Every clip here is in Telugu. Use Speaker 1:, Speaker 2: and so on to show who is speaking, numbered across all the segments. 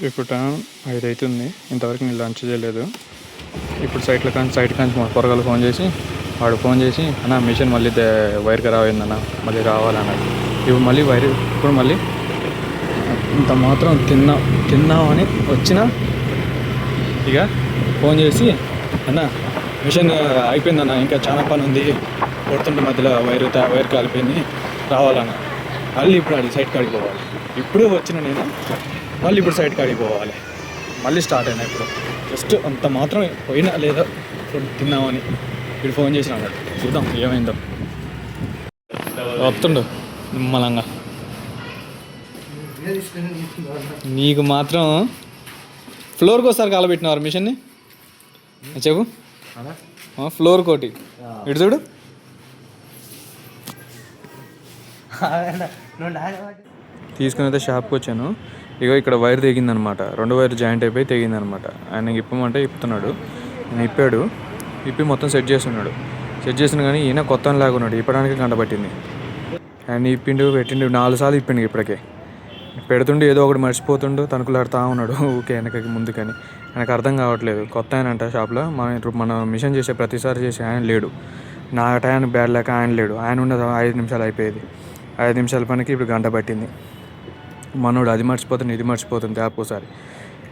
Speaker 1: ఇప్పుడు టైం ఐదు అవుతుంది ఇంతవరకు నేను లంచ్ చేయలేదు. ఇప్పుడు సైట్లో కానీ సైట్ కానీ మా పొరగలు ఫోన్ చేసి వాడు ఫోన్ చేసి అన్న మిషన్ మళ్ళీ దే- వైర్ ఖరాబ్ అయిందన్న మళ్ళీ రావాలన్నా. ఇప్పుడు మళ్ళీ వైర్ ఇప్పుడు మళ్ళీ ఇంత మాత్రం తిన్నా తిన్నామని వచ్చిన ఇక ఫోన్ చేసి అన్న మిషన్ అయిపోయిందన్న ఇంకా చాలా పని ఉంది. కొడుతుంటే మధ్యలో వైర్ వైర్ కాలిపోయింది రావాలన్న. మళ్ళీ ఇప్పుడు అది సైట్ కాడికి పోవాలి. ఇప్పుడు వచ్చిన నేను మళ్ళీ ఇప్పుడు సైట్ కాడికి పోవాలి. మళ్ళీ స్టార్ట్ అయినా ఇప్పుడు. జస్ట్ అంత మాత్రం పోయినా లేదా ఫుడ్ తిన్నామని ఇప్పుడు ఫోన్ చేసిన చూద్దాం ఏమైందో. వస్తుండు నిమ్మలంగా. నీకు మాత్రం ఫ్లోర్కి ఒకసారి కాలబెట్టినవారు మిషన్ని? చెప్పు. ఫ్లోర్ కోటి. ఇటు చూడు. తీసుకుని అయితే షాప్కి వచ్చాను. ఇగో ఇక్కడ వైర్ తెగిందనమాట. రెండు వైర్ జాయింట్ అయిపోయి తెగిందనమాట. ఆయన ఇప్పమంటే ఇప్పుతున్నాడు. ఆయన ఇప్పాడు. ఇప్పి మొత్తం సెట్ చేస్తున్నాడు. సెట్ చేసిన కానీ ఈయన కొత్త లాగా ఉన్నాడు. ఇప్పడానికి గంట పట్టింది. ఆయన ఇప్పిండు పెట్టిండు నాలుగు సార్లు ఇప్పిండు ఇప్పటికే. పెడుతుండు ఏదో ఒకటి మర్చిపోతుండు తణుకులాడుతూ ఉన్నాడు. ఓకే వెనకకి ముందుకని ఆయనకు అర్థం కావట్లేదు. కొత్త ఆయన అంట షాప్లో మన ఇప్పుడు మన మిషన్ చేసే ప్రతిసారి చేసే ఆయన లేడు. నా టైం బ్యాడ్ లేక ఆయన లేడు. ఆయన ఉన్న ఐదు నిమిషాలు అయిపోయేది. ఐదు నిమిషాల పనికి ఇప్పుడు గంట పట్టింది. మనోడు అది మర్చిపోతుంది ఇది మర్చిపోతుంది ఒకసారి.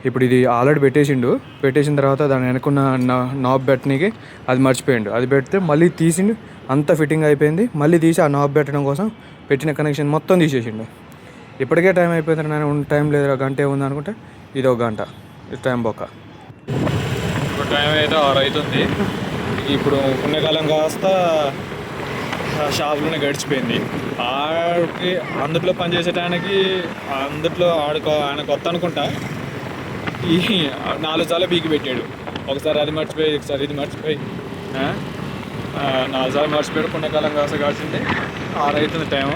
Speaker 1: ఇప్పుడు ఇది ఆల్రెడీ పెట్టేసిండు. పెట్టేసిన తర్వాత దాని వెనుకున్న నా- నాబ్ పెట్టనీకి అది మర్చిపోయిండు. అది పెడితే మళ్ళీ తీసిండు అంత ఫిట్టింగ్ అయిపోయింది. మళ్ళీ తీసి ఆ నాబ్ పెట్టడం కోసం పెట్టిన కనెక్షన్ మొత్తం తీసేసిండు. ఇప్పటికే టైం అయిపోయింది నేను ఉన్న టైం లేదు గంట ఉంది అనుకుంటే ఇది ఒక గంట. ఇది టైం బొక్క. ఇప్పుడు టైం అయితే ఆరు అవుతుంది. ఇప్పుడు పుణ్యకాలం కాస్త షాప్లోనే గడిచిపోయింది. ఆడికి అందుట్లో పనిచేసేటానికి అందుట్లో ఆడుకో ఆయన కొత్త అనుకుంటా. ఈ నాలుగు సార్లు బీకి పెట్టాడు. ఒకసారి అది మర్చిపోయి ఒకసారి ఇది మర్చిపోయి నాలుగు సార్లు మర్చిపోయాడు పుణ్యకాలం కాస కాల్సింది ఆరు అవుతుంది టైం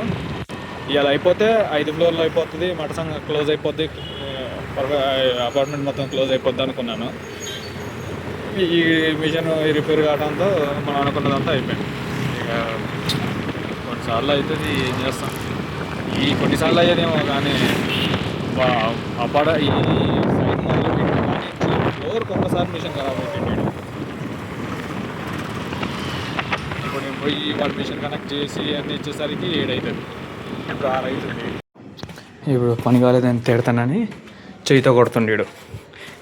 Speaker 1: ఇవాళ అయిపోతే ఐదు ఫ్లోర్లు అయిపోతుంది మట సంఘం క్లోజ్ అయిపోద్ది అపార్ట్మెంట్ మొత్తం క్లోజ్ అయిపోద్ది అనుకున్నాను. ఈ ఈ మిషన్ రిపేర్ కావడంతో మనం అనుకున్నదంతా అయిపోయింది. కొన్నిసార్లు అవుతుంది ఏం చేస్తాం? ఈ కొన్నిసార్లు అయ్యేదేమో కానీ అపాడ ఈ సైడ్ మొదలు కానీ ఫ్లోర్కి ఒక్కసారి మిషన్ ఖరాబ్ అయిపోయింది ఇప్పుడు నేను పోయి వాడి మిషన్ కనెక్ట్ చేసి అన్నీ ఇచ్చేసరికి ఏడవుతుంది ఇప్పుడు ఆరు అవుతుంది ఇప్పుడు పని కాలేదని తిడతానని చేయితో కొడుతుండీడు.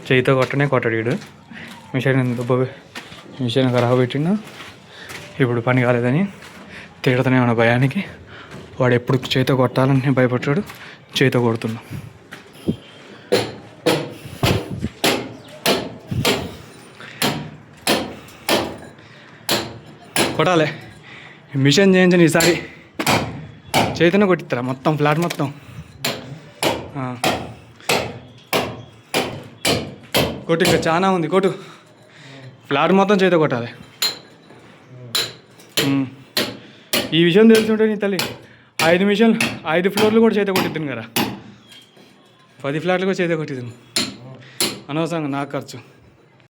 Speaker 1: చేయితో కొట్టనే కొట్టడీడు. మిషన్ దుబ్బ మిషన్ ఖరాబ్ పెట్టిండు? ఇప్పుడు పని కాలేదని తిడతానే ఉన్న భయానికి వాడు ఎప్పుడు చేతితో కొట్టాలని భయపడ్డాడు. చేతితో కొడుతున్నా. కొట్టాలి. మిషన్ చేయించండి ఈసారి చేతనే కొట్టిస్తారా? మొత్తం ఫ్లాట్ మొత్తం. కొట్టు ఇంకా చాలా ఉంది. కొట్టు. ఫ్లాట్ మొత్తం చేతితో కొట్టాలి. ఈ విషయం తెలుసుంటే నీ తల్లి ఐదు మిషన్ ఐదు ఫ్లోర్లు కూడా చేత కొట్టిద్దును కదా. పది ఫ్లాట్లు కూడా చేత కొట్టిద్దును. అనవసరంగా నాకు ఖర్చు.